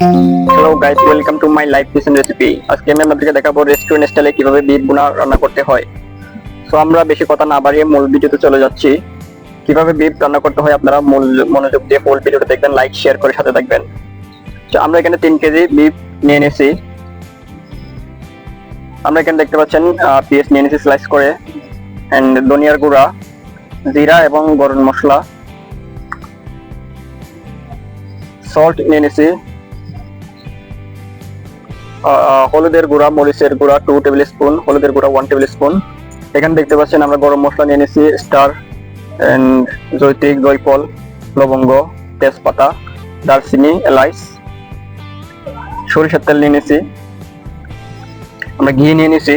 Hello guys welcome to my life kitchen recipe আজকে আমি আপনাদেরকে দেখাবো রেস্টুরেন্ট স্টাইলে কীভাবে বিফ বোনা রান্না করতে হয়। সো আমরা বেশি কথা না বাড়িয়ে মূল ভিডিওতে চলে যাচ্ছি। কীভাবে বিফ রান্না করতে হয় আপনারা মূল মনোযোগ দিয়ে ফুল ভিডিওটা দেখবেন লাইক শেয়ার করে সাথে থাকবেন। তো আমরা এখানে তিন কেজি বিফ নিয়ে নিয়েছি। আমরা এখানে দেখতে পাচ্ছেন পিএস নিয়ে নিয়েছি স্লাইস করে। এন্ড ধনিয়ার গুঁড়া, জিরা এবং গরম মশলা। সল্ট নিয়ে নিয়েছি। হলুদের গুঁড়া, মরিচের গুঁড়া টু টেবিল স্পুন হলুদের গুঁড়া ওয়ান টেবিল স্পুন এখানে দেখতে পাচ্ছেন আমরা গরম মশলা নিয়ে নিয়েছি, স্টার জৈতিক জয়ফল, লবঙ্গ, তেজপাতা, দারচিনি, এলাইচ। সরিষার তেল নিয়ে নিয়েছি। আমরা ঘি নিয়ে নিয়েছি।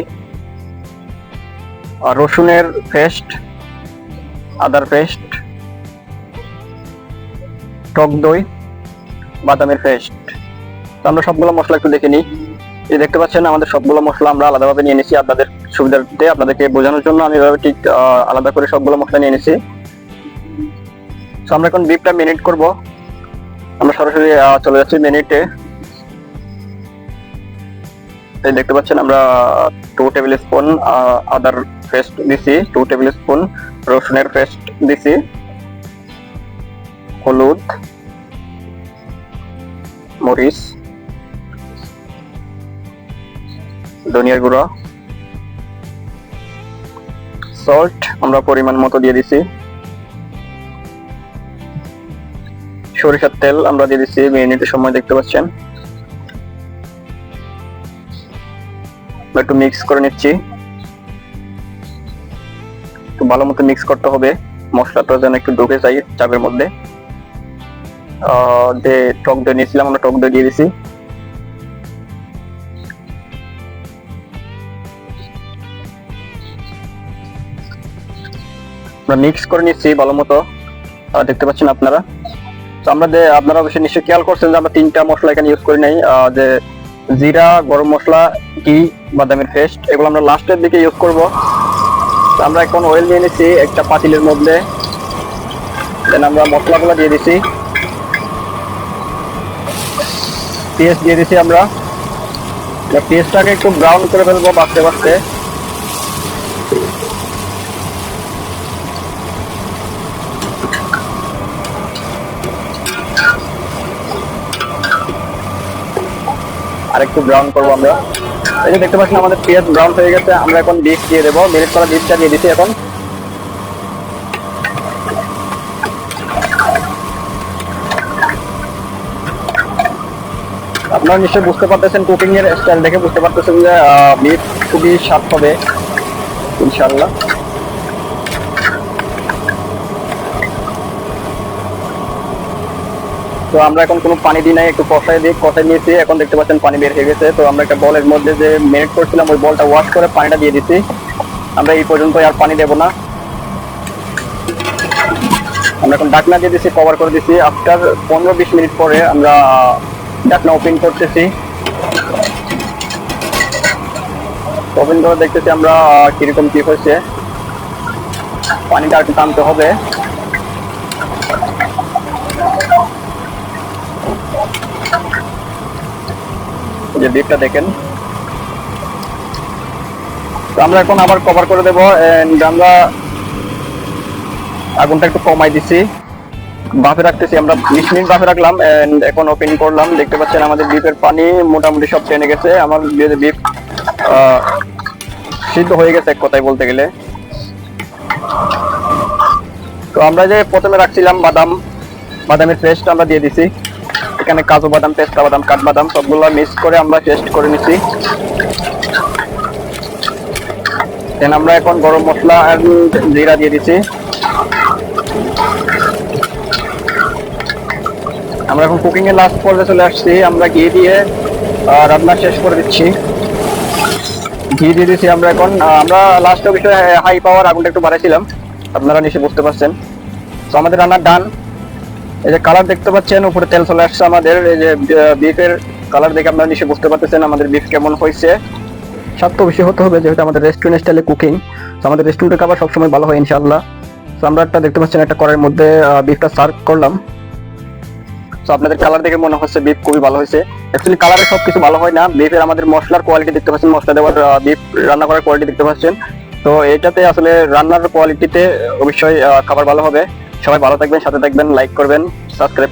আর রসুনের পেস্ট, আদার পেস্ট, টক দই, বাদামের পেস্ট। আমরা সবগুলো মশলা একটু দেখে নিই। এই দেখতে পাচ্ছেন, আমাদের সবগুলো মশলা আমরা আলাদাভাবে নিয়ে নিয়েছি। আপনাদের সুবিধার্থে আপনাদেরকে বোঝানোর জন্য আমি এভাবে ঠিক আলাদা করে সবগুলো মশলা নিয়ে নিয়েছি। তো আমরা এখন বিফটা মিনিট করব। আমরা সরাসরি চলে যাচ্ছি মিনিটে এই দেখতে পাচ্ছেন, আমরা টু টেবিল স্পুন আদার পেস্ট দিছি। টু টেবিল স্পুন রসুনের পেস্ট দিছি। হলুদ, মরিচ ধনিয়ার গুঁড়ো সল্ট আমরা পরিমাণ মতো দিয়ে দিছি। সরিষার তেল আমরা দিয়ে দিচ্ছি মিনিটের সময় দেখতে পাচ্ছেন। একটু মিক্স করে নিচ্ছি। একটু ভালো মতো মিক্স করতে হবে। মশলাটা যেন একটু ঢুকে যায় চাপের মধ্যে। আহ, যে টক দই নিয়েছিলাম আমরা টক দই দিয়ে দিছি। আমরা মিক্স করে নিচ্ছি ভালো মতো দেখতে পাচ্ছেন আপনারা। তো আমরা যে, আপনারা অবশ্যই নিশ্চয়ই খেয়াল করছেন যে আমরা তিনটা মশলা এখানে ইউজ করি নাই। যে জিরা, গরম মশলা, ঘি, বাদামের পেস্ট এগুলো আমরা লাস্টের দিকে ইউজ করব। তো আমরা এখন অয়েল নিয়ে নিচ্ছি একটা পাতিলের মধ্যে। দেন আমরা মশলাগুলো দিয়ে দিচ্ছি। পেস্ট দিয়ে দিচ্ছি আমরা। পেঁয়াজটাকে একটু ব্রাউন করে ফেলব বাঁচতে বাঁচতে আর একটু ব্রাউন করব আমরা। এই যে দেখতে পাচ্ছেন, আমাদের পেঁয়াজ ব্রাউন হয়ে গেছে। আমরা এখন বিফ দিয়ে দেবো। মেরিট করা বিফটা দিয়ে দিচ্ছি এখন। আপনারা নিশ্চয়ই বুঝতে পারতেছেন কুকিং এর স্টাইল দেখে বুঝতে পারতেছেন যে বিফ খুবই স্বাদ হবে ইনশাল্লাহ তো আমরা এখন কোনো পানি দিই নাই, একটু কষাই দিয়ে কষাই নিয়েছি, এখন দেখতে পাচ্ছেন পানি বের হয়ে গেছে। তো আমরা একটা বলের মধ্যে যে মেরিট করছিলাম, ওই বলটা ওয়াশ করে পানিটা দিয়ে দিচ্ছি আমরা এই পর্যন্ত আর পানি দেবো না। আমরা এখন ডাকনা দিয়ে দিচ্ছি কভার করে দিচ্ছি আফটার পনেরো বিশ মিনিট পরে আমরা ডাকনা ওপেন করতেছি। ওপেন করে দেখতেছি আমরা কীরকম কি হয়েছে। পানিটা একটু টানতে হবে। যে বিপটা দেখেন। তো আমরা এখন আবার কভার করে দেবো আমরা আগুনটা একটু কমাই দিছি। বাফে রাখতেছি, আমরা বিশ মিনিট বাফে রাখলাম এখন ওপেন করলাম। দেখতে পাচ্ছেন আমাদের বিপের পানি মোটামুটি সব টেনে গেছে। আমার বিপ সিদ্ধ হয়ে গেছে এক কথায় বলতে গেলে। তো আমরা যে প্রথমে রাখছিলাম বাদাম, বাদামের পেস্ট আমরা দিয়ে দিছি। এখানে কাজু বাদাম পেস্তা বাদাম কাঠবাদাম সবগুলো মিক্স করে আমরা টেস্ট করে নিছি। দেন আমরা এখন গরম মশলা আর জিরা দিয়ে দিছি। আমরা এখন কুকিং এর লাস্ট পর্যায়ে চলে আসছি। আমরা ঘি দিয়ে রান্না শেষ করে দিচ্ছি। ঘি দিয়ে দিচ্ছি আমরা এখন। আমরা লাস্ট বিষয়ে হাই পাওয়ার আগুনটা একটু বাড়াইছিলাম। আপনারা নিশ্চয়ই বুঝতে পারছেন। তো আমাদের রান্নার ডান এই যে কালার দেখতে পাচ্ছেন, উপরে তেল চলে আসছে আমাদের। এই যে বিফের কালার দেখে আপনারা নিশ্চয়ই বুঝতে পারতেছেন আমাদের বিফ কেমন হয়েছে। স্বাদ তো বেশি হতে হবে, যেহেতু আমাদের রেস্টুরেন্ট স্টাইলে কুকিং তো আমাদের রেস্টুরেন্টের খাবার সবসময় ভালো হয়, ইনশাআল্লাহ। তো আমরা একটা দেখতে পাচ্ছেন, একটা কড়াইয়ের মধ্যে বিফটা সার্ভ করলাম। তো আপনাদের কালার দেখে মনে হচ্ছে বিফ খুবই ভালো হয়েছে। অ্যাকচুয়ালি কালারে সবকিছু ভালো হয় না। বিফের আমাদের মশলার কোয়ালিটি দেখতে পাচ্ছেন, মশলা দেওয়ার বিফ রান্না করার কোয়ালিটি দেখতে পাচ্ছেন। তো, এটাতে আসলে রান্নার কোয়ালিটিতে অবশ্যই খাবার ভালো হবে। সবাই ভালো থাকবেন সাথে থাকবেন লাইক করবেন সাবস্ক্রাইব